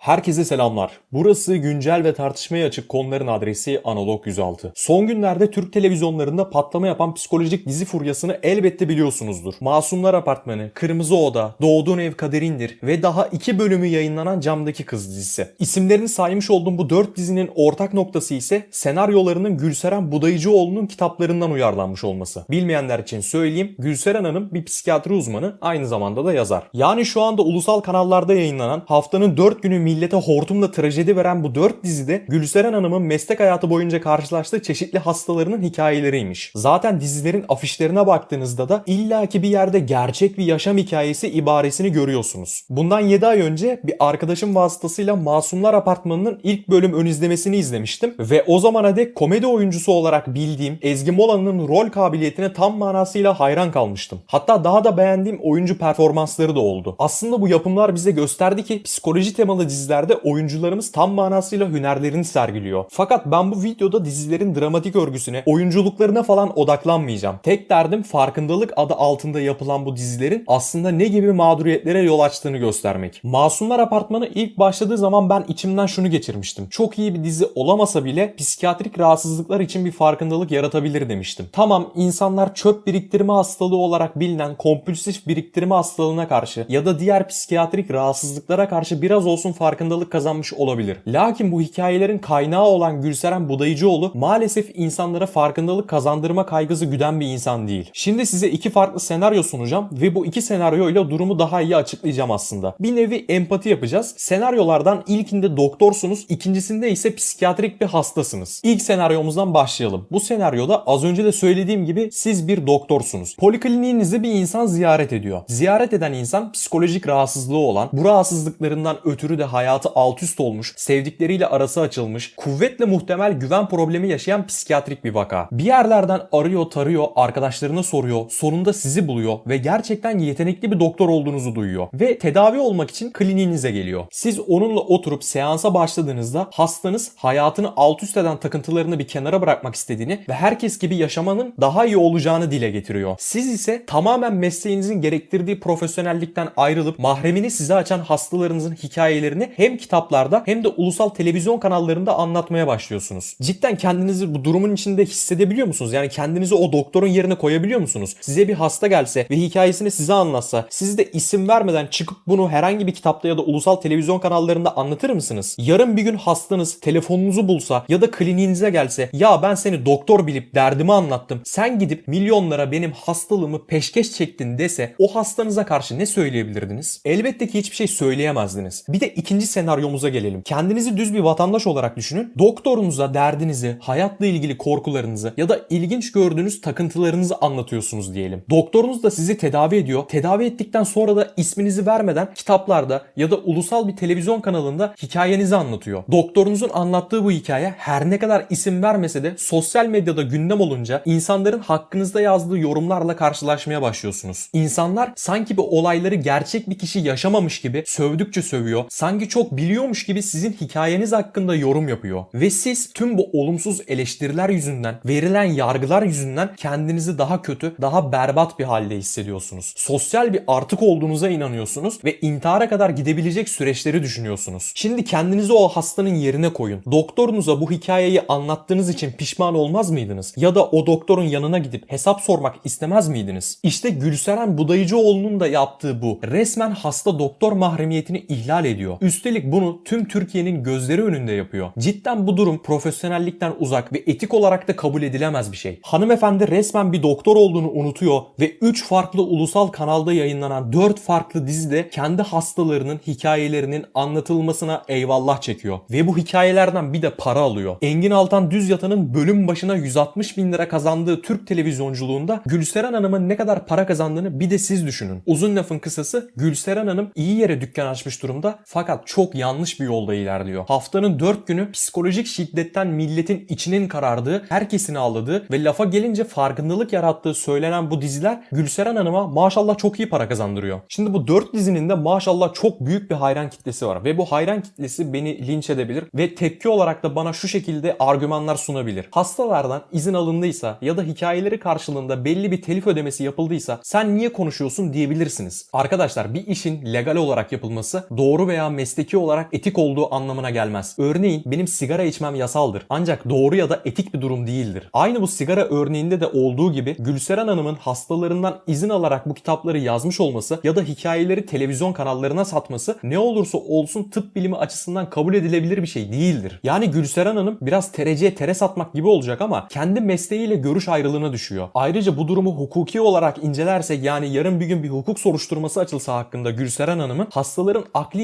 Herkese selamlar. Burası güncel ve tartışmaya açık konuların adresi Analog 106. Son günlerde Türk televizyonlarında patlama yapan psikolojik dizi furyasını elbette biliyorsunuzdur. Masumlar Apartmanı, Kırmızı Oda, Doğduğun Ev Kaderindir ve daha iki bölümü yayınlanan Camdaki Kız dizisi. İsimlerini saymış olduğum bu dört dizinin ortak noktası ise senaryolarının Gülseren Budayıcıoğlu'nun kitaplarından uyarlanmış olması. Bilmeyenler için söyleyeyim, Gülseren Hanım bir psikiyatri uzmanı, aynı zamanda da yazar. Yani şu anda ulusal kanallarda yayınlanan haftanın 4 günü millete hortumla trajedi veren bu 4 dizide Gülseren Hanım'ın meslek hayatı boyunca karşılaştığı çeşitli hastalarının hikayeleriymiş. Zaten dizilerin afişlerine baktığınızda da illaki bir yerde gerçek bir yaşam hikayesi ibaresini görüyorsunuz. Bundan 7 ay önce bir arkadaşım vasıtasıyla Masumlar Apartmanı'nın ilk bölüm ön izlemesini izlemiştim ve o zamana dek komedi oyuncusu olarak bildiğim Ezgi Mola'nın rol kabiliyetine tam manasıyla hayran kalmıştım. Hatta daha da beğendiğim oyuncu performansları da oldu. Aslında bu yapımlar bize gösterdi ki psikoloji temalı dizilerde oyuncularımız tam manasıyla hünerlerini sergiliyor. Fakat ben bu videoda dizilerin dramatik örgüsüne, oyunculuklarına falan odaklanmayacağım. Tek derdim farkındalık adı altında yapılan bu dizilerin aslında ne gibi mağduriyetlere yol açtığını göstermek. Masumlar Apartmanı ilk başladığı zaman ben içimden şunu geçirmiştim. Çok iyi bir dizi olamasa bile psikiyatrik rahatsızlıklar için bir farkındalık yaratabilir demiştim. Tamam insanlar çöp biriktirme hastalığı olarak bilinen kompulsif biriktirme hastalığına karşı ya da diğer psikiyatrik rahatsızlıklara karşı biraz olsun farkındalık kazanmış olabilir. Lakin bu hikayelerin kaynağı olan Gülseren Budayıcıoğlu maalesef insanlara farkındalık kazandırma kaygısı güden bir insan değil. Şimdi size iki farklı senaryo sunacağım ve bu iki senaryoyla durumu daha iyi açıklayacağım aslında. Bir nevi empati yapacağız. Senaryolardan ilkinde doktorsunuz, ikincisinde ise psikiyatrik bir hastasınız. İlk senaryomuzdan başlayalım. Bu senaryoda az önce de söylediğim gibi siz bir doktorsunuz. Polikliniğinizi bir insan ziyaret ediyor. Ziyaret eden insan psikolojik rahatsızlığı olan, bu rahatsızlıklarından ötürü de hayatı alt üst olmuş, sevdikleriyle arası açılmış, kuvvetle muhtemel güven problemi yaşayan psikiyatrik bir vaka. Bir yerlerden arıyor, tarıyor, arkadaşlarına soruyor, sonunda sizi buluyor ve gerçekten yetenekli bir doktor olduğunuzu duyuyor. Ve tedavi olmak için kliniğinize geliyor. Siz onunla oturup seansa başladığınızda hastanız hayatını alt üst eden takıntılarını bir kenara bırakmak istediğini ve herkes gibi yaşamanın daha iyi olacağını dile getiriyor. Siz ise tamamen mesleğinizin gerektirdiği profesyonellikten ayrılıp mahremini size açan hastalarınızın hikayelerini hem kitaplarda hem de ulusal televizyon kanallarında anlatmaya başlıyorsunuz. Cidden kendinizi bu durumun içinde hissedebiliyor musunuz? Yani kendinizi o doktorun yerine koyabiliyor musunuz? Size bir hasta gelse ve hikayesini size anlatsa siz de isim vermeden çıkıp bunu herhangi bir kitapta ya da ulusal televizyon kanallarında anlatır mısınız? Yarın bir gün hastanız telefonunuzu bulsa ya da kliniğinize gelse ya ben seni doktor bilip derdimi anlattım. Sen gidip milyonlara benim hastalığımı peşkeş çektin dese o hastanıza karşı ne söyleyebilirdiniz? Elbette ki hiçbir şey söyleyemezdiniz. Bir de ikinci senaryomuza gelelim. Kendinizi düz bir vatandaş olarak düşünün. Doktorunuza derdinizi, hayatla ilgili korkularınızı ya da ilginç gördüğünüz takıntılarınızı anlatıyorsunuz diyelim. Doktorunuz da sizi tedavi ediyor. Tedavi ettikten sonra da isminizi vermeden kitaplarda ya da ulusal bir televizyon kanalında hikayenizi anlatıyor. Doktorunuzun anlattığı bu hikaye her ne kadar isim vermese de sosyal medyada gündem olunca insanların hakkınızda yazdığı yorumlarla karşılaşmaya başlıyorsunuz. İnsanlar sanki bu olayları gerçek bir kişi yaşamamış gibi sövdükçe sövüyor. Sanki çok biliyormuş gibi sizin hikayeniz hakkında yorum yapıyor. Ve siz tüm bu olumsuz eleştiriler yüzünden, verilen yargılar yüzünden kendinizi daha kötü, daha berbat bir halde hissediyorsunuz. Sosyal bir artık olduğunuza inanıyorsunuz ve intihara kadar gidebilecek süreçleri düşünüyorsunuz. Şimdi kendinizi o hastanın yerine koyun. Doktorunuza bu hikayeyi anlattığınız için pişman olmaz mıydınız? Ya da o doktorun yanına gidip hesap sormak istemez miydiniz? İşte Gülseren Budayıcıoğlu'nun da yaptığı bu. Resmen hasta doktor mahremiyetini ihlal ediyor. Üstelik bunu tüm Türkiye'nin gözleri önünde yapıyor. Cidden bu durum profesyonellikten uzak ve etik olarak da kabul edilemez bir şey. Hanımefendi resmen bir doktor olduğunu unutuyor ve 3 farklı ulusal kanalda yayınlanan 4 farklı dizide kendi hastalarının hikayelerinin anlatılmasına eyvallah çekiyor. Ve bu hikayelerden bir de para alıyor. Engin Altan Düz Yatan'ın bölüm başına 160 bin lira kazandığı Türk televizyonculuğunda Gülseren Hanım'ın ne kadar para kazandığını bir de siz düşünün. Uzun lafın kısası Gülseren Hanım iyi yere dükkan açmış durumda fakat çok yanlış bir yolda ilerliyor. Haftanın 4 günü psikolojik şiddetten milletin içinin karardığı, herkesin ağladığı ve lafa gelince farkındalık yarattığı söylenen bu diziler Gülseren Hanım'a maşallah çok iyi para kazandırıyor. Şimdi bu 4 dizinin de maşallah çok büyük bir hayran kitlesi var ve bu hayran kitlesi beni linç edebilir ve tepki olarak da bana şu şekilde argümanlar sunabilir. Hastalardan izin alındıysa ya da hikayeleri karşılığında belli bir telif ödemesi yapıldıysa sen niye konuşuyorsun diyebilirsiniz. Arkadaşlar bir işin legal olarak yapılması doğru veya mesleki mesleki olarak etik olduğu anlamına gelmez. Örneğin benim sigara içmem yasaldır. Ancak doğru ya da etik bir durum değildir. Aynı bu sigara örneğinde de olduğu gibi Gülseren Hanım'ın hastalarından izin alarak bu kitapları yazmış olması ya da hikayeleri televizyon kanallarına satması ne olursa olsun tıp bilimi açısından kabul edilebilir bir şey değildir. Yani Gülseren Hanım biraz tereciye tere satmak gibi olacak ama kendi mesleğiyle görüş ayrılığına düşüyor. Ayrıca bu durumu hukuki olarak incelersek yani yarın bir gün bir hukuk soruşturması açılsa hakkında Gülseren Hanım'ın hastaların akli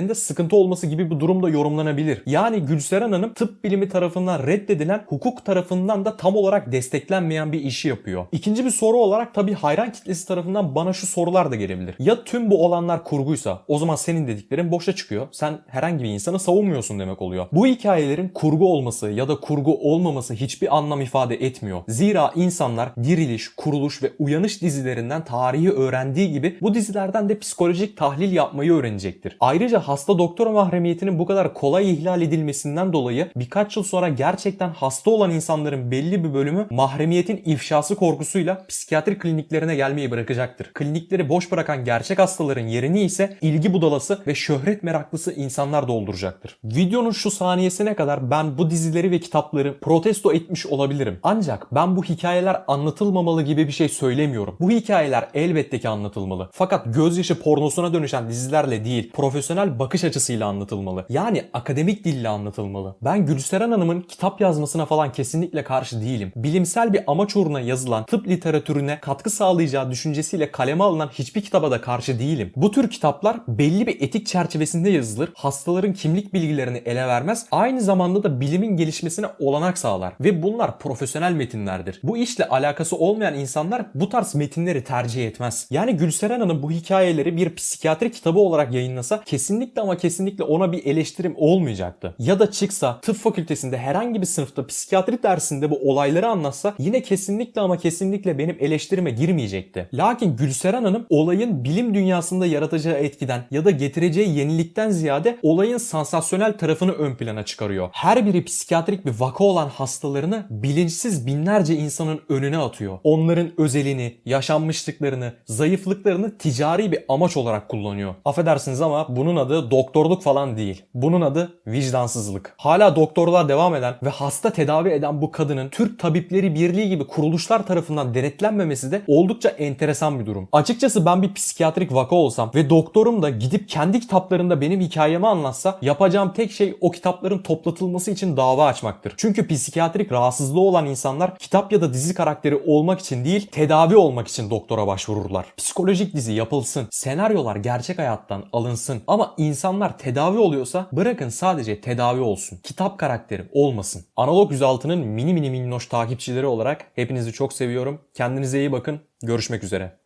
iradelerinde sıkıntı olması gibi bir durum da yorumlanabilir. Yani Gülseren Hanım tıp bilimi tarafından reddedilen hukuk tarafından da tam olarak desteklenmeyen bir işi yapıyor. İkinci bir soru olarak tabii hayran kitlesi tarafından bana şu sorular da gelebilir. Ya tüm bu olanlar kurguysa o zaman senin dediklerin boşa çıkıyor. Sen herhangi bir insanı savunmuyorsun demek oluyor. Bu hikayelerin kurgu olması ya da kurgu olmaması hiçbir anlam ifade etmiyor. Zira insanlar diriliş, kuruluş ve uyanış dizilerinden tarihi öğrendiği gibi bu dizilerden de psikolojik tahlil yapmayı öğrenecektir. Ayrıca hasta doktor mahremiyetinin bu kadar kolay ihlal edilmesinden dolayı birkaç yıl sonra gerçekten hasta olan insanların belli bir bölümü mahremiyetin ifşası korkusuyla psikiyatri kliniklerine gelmeyi bırakacaktır. Klinikleri boş bırakan gerçek hastaların yerini ise ilgi budalası ve şöhret meraklısı insanlar dolduracaktır. Videonun şu saniyesine kadar ben bu dizileri ve kitapları protesto etmiş olabilirim. Ancak ben bu hikayeler anlatılmamalı gibi bir şey söylemiyorum. Bu hikayeler elbette ki anlatılmalı. Fakat gözyaşı pornosuna dönüşen dizilerle değil, profesyonel bakış açısıyla anlatılmalı. Yani akademik dille anlatılmalı. Ben Gülseren Hanım'ın kitap yazmasına falan kesinlikle karşı değilim. Bilimsel bir amaç uğruna yazılan tıp literatürüne katkı sağlayacağı düşüncesiyle kaleme alınan hiçbir kitaba da karşı değilim. Bu tür kitaplar belli bir etik çerçevesinde yazılır. Hastaların kimlik bilgilerini ele vermez. Aynı zamanda da bilimin gelişmesine olanak sağlar. Ve bunlar profesyonel metinlerdir. Bu işle alakası olmayan insanlar bu tarz metinleri tercih etmez. Yani Gülseren Hanım bu hikayeleri bir psikiyatri kitabı olarak yayınlasa kesinlikle ama kesinlikle ona bir eleştirim olmayacaktı. Ya da çıksa tıp fakültesinde herhangi bir sınıfta psikiyatri dersinde bu olayları anlatsa yine kesinlikle ama kesinlikle benim eleştirime girmeyecekti. Lakin Gülseren Hanım olayın bilim dünyasında yaratacağı etkiden ya da getireceği yenilikten ziyade olayın sansasyonel tarafını ön plana çıkarıyor. Her biri psikiyatrik bir vaka olan hastalarını bilinçsiz binlerce insanın önüne atıyor. Onların özelini, yaşanmışlıklarını, zayıflıklarını ticari bir amaç olarak kullanıyor. Affedersiniz ama bunun adı doktorluk falan değil. Bunun adı vicdansızlık. Hala doktorluğa devam eden ve hasta tedavi eden bu kadının Türk Tabipleri Birliği gibi kuruluşlar tarafından denetlenmemesi de oldukça enteresan bir durum. Açıkçası ben bir psikiyatrik vaka olsam ve doktorum da gidip kendi kitaplarında benim hikayemi anlatsa yapacağım tek şey o kitapların toplatılması için dava açmaktır. Çünkü psikiyatrik rahatsızlığı olan insanlar kitap ya da dizi karakteri olmak için değil tedavi olmak için doktora başvururlar. Psikolojik dizi yapılsın, senaryolar gerçek hayattan alınsın ama insanlar tedavi oluyorsa bırakın sadece tedavi olsun. Kitap karakteri olmasın. Analog 106'nın mini mini minnoş takipçileri olarak hepinizi çok seviyorum. Kendinize iyi bakın. Görüşmek üzere.